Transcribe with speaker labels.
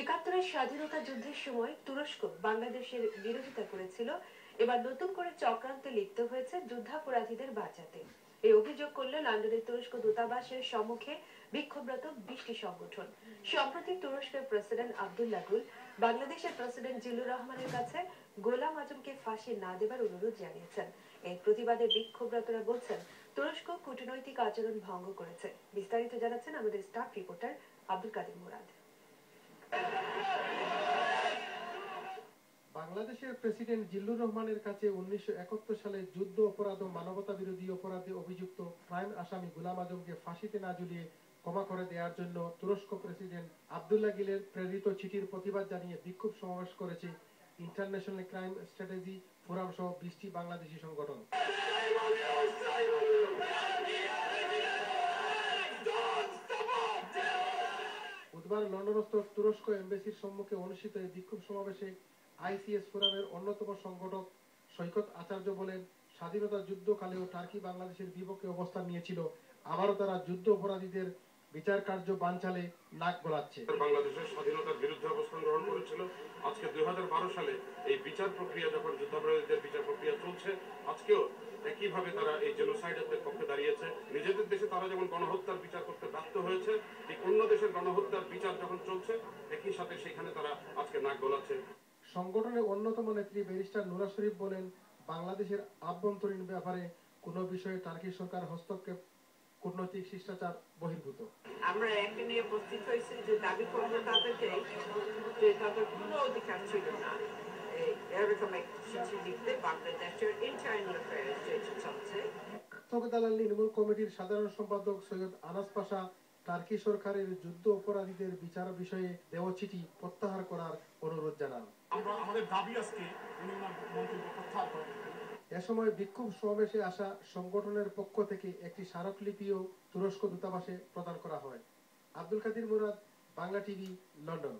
Speaker 1: একাত্তরের স্বাধীনতা যুদ্ধের সময় তুরস্ক বাংলাদেশের বিরোধিতা করেছিল। এবার নতুন করে চক্রান্তে লিপ্ত হয়েছে যুদ্ধাপরাধীদের বাঁচাতে। এই অভিযোগ করল লন্ডনের তুরস্ক দূতাবাসের সম্মুখে বিক্ষোভরত বিশটি সংগঠন। সম্প্রতি তুরস্কের প্রেসিডেন্ট আব্দুল্লাহ গুল বাংলাদেশের প্রেসিডেন্ট জিল্লুর রহমানের কাছে গোলাম আজমকে ফাঁসি না দেবার অনুরোধ জানিয়েছেন। এই প্রতিবাদে বিক্ষোভরতরা বলছেন, তুরস্ক কূটনৈতিক আচরণ ভঙ্গ করেছে। বিস্তারিত জানাচ্ছেন আমাদের স্টাফ রিপোর্টার আব্দুল কাদির মুরাদ।
Speaker 2: বাংলাদেশের প্রেসিডেন্ট জিল্লুর রহমানের কাছে উনিশশো সালে যুদ্ধ অপরাধ ও মানবতা বিরোধী অপরাধে অভিযুক্ত ক্রাইম আসামি গুলাম আজমকে ফাঁসিতে না ঝুলিয়ে ক্ষমা করে দেওয়ার জন্য তুরস্ক প্রেসিডেন্ট আবদুল্লাহ গিলের প্রেরিত চিঠির প্রতিবাদ জানিয়ে বিক্ষোভ সমাবেশ করেছে ইন্টারন্যাশনাল ক্রাইম স্ট্র্যাটেজি ফোরাম সহ বিশটি বাংলাদেশি সংগঠন। বুধবার লন্ডনস্থ তুরস্ক এমবেসির সম্মুখে অনুষ্ঠিত এই বিক্ষোভ সমাবেশে আইসিএস ফোরামের অন্যতম সংগঠক সৈকত আচার্য বলেন, স্বাধীনতা যুদ্ধকালেও টার্কি বাংলাদেশের বিপক্ষে অবস্থান নিয়েছিল। আবারও তারা যুদ্ধ অপরাধীদের বিচার কার্য বানচালে নাক গলাচ্ছে।
Speaker 3: বাংলাদেশের স্বাধীনতার বিরুদ্ধে অবস্থান গ্রহণ করেছিল। আজকে দুই সালে এই বিচার প্রক্রিয়া যখন যুদ্ধাপরাধীদের বিচার প্রক্রিয়া চলছে, আজকেও একইভাবে তারা এই জেনোসাইডের পক্ষে দাঁড়িয়েছে। নিজেদের দেশে তারা যেমন গণহত্যার বিচার করতে ব্যর্থ হয়েছে, ঠিক অন্য দেশের গণহত্যার বিচার যখন চলছে, একই সাথে সেখানে তারা আজকে নাক গলাচ্ছে।
Speaker 2: সংগঠনের অন্যতম নেত্রী ব্যারিস্টার নুরা শরীফ বলেন বাংলাদেশের আভ্যন্তরীণ ব্যাপারে কোনো বিষয়ে টার্কি সরকার হস্তক্ষেপ কূটনৈতিক শিষ্টাচার বহির্ভূত।
Speaker 4: আমরা একটা নিয়ে উপস্থিত হয়েছি যে দাবি করব তাদেরকে যে তাদের কোনো অধিকার ছিল না। এরকম একটি চিঠি লিখতে বাংলাদেশের ইন্টারনাল অ্যাফেয়ার্স যেটা চলছে।
Speaker 2: তবে দালাল নির্মূল কমিটির সাধারণ সম্পাদক সৈয়দ আনাস পাশা টার্কি সরকারের যুদ্ধ অপরাধীদের বিচার বিষয়ে দেওয়া চিঠি প্রত্যাহার করার অনুরোধ জানান।
Speaker 5: আমরা আমাদের দাবি আজকে
Speaker 2: এ সময় বিক্ষোভ সমাবেশে আসা সংগঠনের পক্ষ থেকে একটি স্মারকলিপিও তুরস্ক দূতাবাসে প্রদান করা হয়। Abdul Kadir Murad Bangla TV London.